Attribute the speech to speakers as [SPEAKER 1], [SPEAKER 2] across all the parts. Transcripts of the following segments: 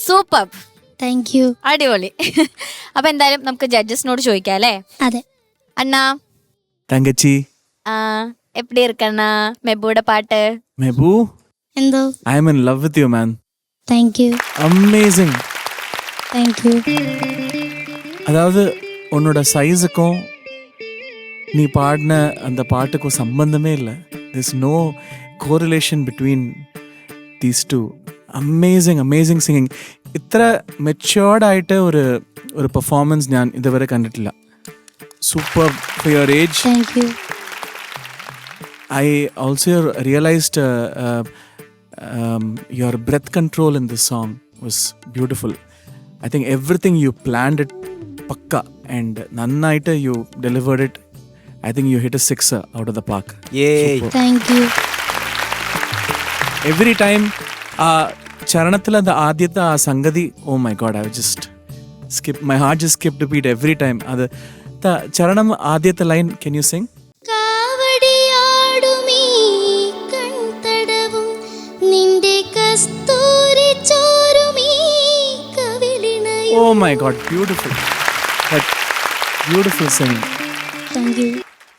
[SPEAKER 1] Super
[SPEAKER 2] thank U
[SPEAKER 1] അടിപൊളി അപ്പൊ എന്തായാലും നമുക്ക് ജഡ്ജസിനോട് ചോദിക്കാം അല്ലേ
[SPEAKER 2] അതെ
[SPEAKER 1] അണ്ണാ
[SPEAKER 3] തങ്കച്ചി
[SPEAKER 1] ആ, എപ്പിടി ഇരിക്കണ്ണ മെബുടെ പാട്ട്
[SPEAKER 3] മെബു
[SPEAKER 2] എന്തോ
[SPEAKER 3] I am in love with you man
[SPEAKER 2] thank you
[SPEAKER 3] amazing
[SPEAKER 2] thank you
[SPEAKER 3] அதாவது உன்னோட சைஸுக்கும் நீ பாடின அந்த பாட்டுக்கும் சம்பந்தமே இல்லை this no correlation between these two amazing amazing singing ഇത്ര മെച്ചുവേർഡ് ആയിട്ട് ഒരു ഒരു പെർഫോമൻസ് ഞാൻ ഇതുവരെ കണ്ടിട്ടില്ല super for your age
[SPEAKER 2] thank you
[SPEAKER 3] I also realized uh, uh, um, your breath control in this song was beautiful. I think everything you planned it pakka and nanaita you delivered it. I think you hit a sixer out ആ ചരണത്തിൽ അത് ആദ്യത്തെ ആ സംഗതി ഓ my God I just skip my heart just skip two beat every time അത് ചരണം ആദ്യത്തെ line can you sing
[SPEAKER 2] കാവടിയാടുമീ കൺതടവും നിന്റെ കസ്തൂരി ചോരുമീ കവിളിണയും.
[SPEAKER 3] ഓ my God beautiful beautiful sing
[SPEAKER 2] thank you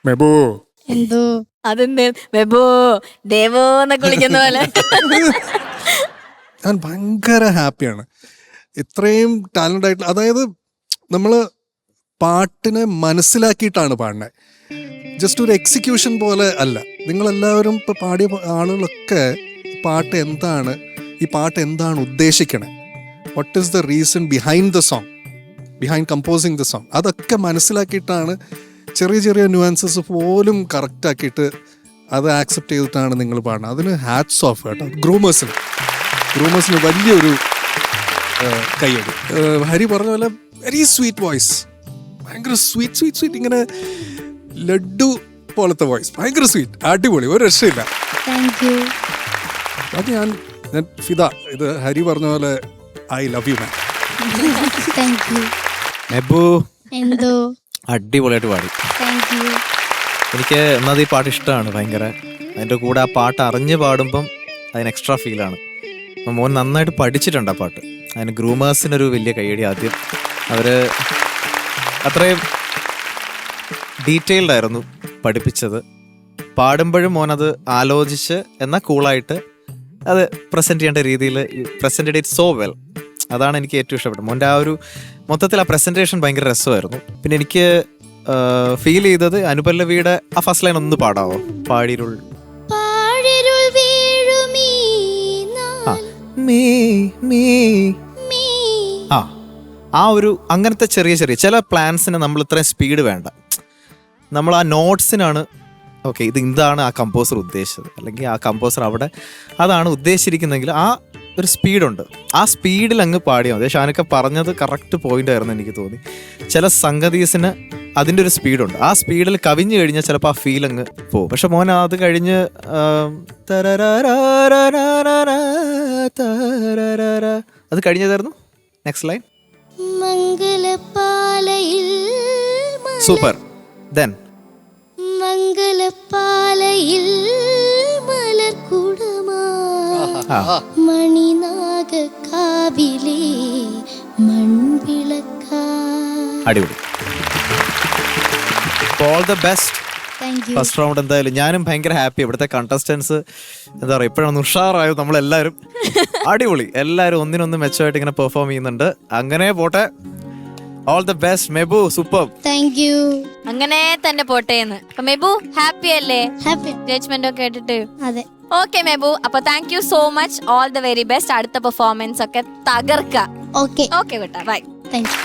[SPEAKER 4] Mebu.
[SPEAKER 2] എന്തോ?
[SPEAKER 1] അതെന്ത്? മെബോ ദേവോ എന്നൊക്കെ വിളിക്കുന്ന പോലെ.
[SPEAKER 4] ഞാൻ ഭയങ്കര ഹാപ്പിയാണ്. ഇത്രയും ടാലന്റ് ആയിട്ട് അതായത് നമ്മൾ പാട്ടിനെ മനസ്സിലാക്കിയിട്ടാണ് പാടുന്നത് ജസ്റ്റ് ഒരു എക്സിക്യൂഷൻ പോലെ അല്ല. നിങ്ങളെല്ലാവരും ഇപ്പോൾ പാടിയ ആളുകളൊക്കെ പാട്ട് എന്താണ് ഈ പാട്ട് എന്താണ് ഉദ്ദേശിക്കണേ? What is the reason behind the song behind composing the song അതൊക്കെ മനസ്സിലാക്കിയിട്ടാണ് ചെറിയ ചെറിയ ന്യൂആൻസസ് പോലും കറക്റ്റാക്കിയിട്ട് അത് ആക്സെപ്റ്റ് ചെയ്തിട്ടാണ് നിങ്ങൾ പാടുന്നത് അതിന് ഹാറ്റ്സ് ഓഫ് കേട്ടോ. ഗ്രൂമേഴ്സിന് ഗ്രൂമേഴ്സിന് വലിയൊരു കയ്യടി. ഹരി പറഞ്ഞ പോലെ വെരി സ്വീറ്റ് വോയിസ് ഭയങ്കര സ്വീറ്റ് സ്വീറ്റ് സ്വീറ്റ് ഇങ്ങനെ ലഡു പോലത്തെ വോയിസ് ഭയങ്കര സ്വീറ്റ് അടിപൊളി. ഒരു രക്ഷയില്ല. അത് ഞാൻ ഞാൻ ഫിദ ഇത് ഹരി പറഞ്ഞ പോലെ ഐ ലവ് യു മാൻ
[SPEAKER 2] എന്തോ?
[SPEAKER 5] അടിപൊളിയായിട്ട് പാടി. എനിക്ക് ഒന്നാമത് ഈ പാട്ട് ഇഷ്ടമാണ് ഭയങ്കര. അതിന്റെ കൂടെ ആ പാട്ട് അറിഞ്ഞ് പാടുമ്പം അതിന് എക്സ്ട്രാ ഫീലാണ് മോൻ നന്നായിട്ട് പഠിച്ചിട്ടുണ്ട് ആ പാട്ട്. അതിന് ഗ്രൂമേഴ്സിനൊരു വലിയ കൈയടി ആദ്യം. അവർ അത്രയും ഡീറ്റെയിൽഡ് ആയിരുന്നു പഠിപ്പിച്ചത്. പാടുമ്പോഴും മോൻ അത് ആലോചിച്ച് എന്നാൽ കൂളായിട്ട് അത് പ്രസന്റ് ചെയ്യേണ്ട രീതിയിൽ പ്രസന്റഡ് ഇറ്റ് സോ വെൽ അതാണ് എനിക്ക് ഏറ്റവും ഇഷ്ടപ്പെട്ടത്. മോന്റെ ആ ഒരു മൊത്തത്തിൽ ആ പ്രസന്റേഷൻ ഭയങ്കര രസമായിരുന്നു. പിന്നെ എനിക്ക് ഫീൽ ചെയ്തത് അനുപല്ലവിയുടെ ആ ഫസ്റ്റ് ലൈൻ ഒന്ന് പാടാവോ? പാടിരുൾ മീ മീ. ആ ആ ഒരു അങ്ങനത്തെ ചെറിയ ചെറിയ ചില പ്ലാൻസിന് നമ്മൾ ഇത്രയും സ്പീഡ് വേണ്ട. നമ്മൾ ആ നോട്ട്സിനാണ് ഓക്കെ ഇത് ഇതാണ് ആ കമ്പോസർ ഉദ്ദേശിച്ചത്. അല്ലെങ്കിൽ ആ കമ്പോസർ അവിടെ അതാണ് ഉദ്ദേശിച്ചിരിക്കുന്നതെങ്കിൽ ആ ഒരു സ്പീഡുണ്ട്. ആ സ്പീഡിൽ അങ്ങ് പാടിയാൽ മതി ഷാനൊക്കെ പറഞ്ഞത് കറക്റ്റ് പോയിന്റ് ആയിരുന്നു എനിക്ക് തോന്നി. ചില സംഗതീസിന് അതിന്റെ ഒരു സ്പീഡുണ്ട്. ആ സ്പീഡിൽ കവിഞ്ഞു കഴിഞ്ഞാൽ ചിലപ്പോൾ ആ ഫീൽ അങ്ങ് പോകും. പക്ഷെ മോൻ അത് കഴിഞ്ഞ്. അത് കഴിഞ്ഞതായിരുന്നു. നെക്സ്റ്റ് ലൈൻ സൂപ്പർ ദെൻ
[SPEAKER 2] മംഗലപ്പാലയിൽ മൺവിളക്കാ
[SPEAKER 5] അടിപൊളി. All
[SPEAKER 2] the best
[SPEAKER 5] first round എന്തായാലും ഞാനും ഭയങ്കര ഹാപ്പി ഇവിടുത്തെ കണ്ടസ്റ്റൻസ് എന്താ പറയുക ഇപ്പോഴാണ് ഉഷാറായത് നമ്മളെല്ലാവരും. അടിപൊളി. എല്ലാവരും ഒന്നിനൊന്ന് മെച്ചമായിട്ട് ഇങ്ങനെ പെർഫോം ചെയ്യുന്നുണ്ട്. അങ്ങനെ പോട്ടെ. All the best Mebu super
[SPEAKER 2] thank you
[SPEAKER 1] അങ്ങനെ തന്നെ പോട്ടെ എന്ന്. മെബു ഹാപ്പി അല്ലേ?
[SPEAKER 2] ഹാപ്പി
[SPEAKER 1] ജഡ്ജ്മെന്റ് ഒക്കെ കേട്ടിട്ട്
[SPEAKER 2] അതെ.
[SPEAKER 1] ഓക്കെ മെബു അപ്പൊ thank you so much all the very best അടുത്ത പെർഫോമൻസ് ഒക്കെ തകർക്ക
[SPEAKER 2] ഓക്കെ
[SPEAKER 1] ഓക്കെ കേട്ടോ.
[SPEAKER 6] Bye thank you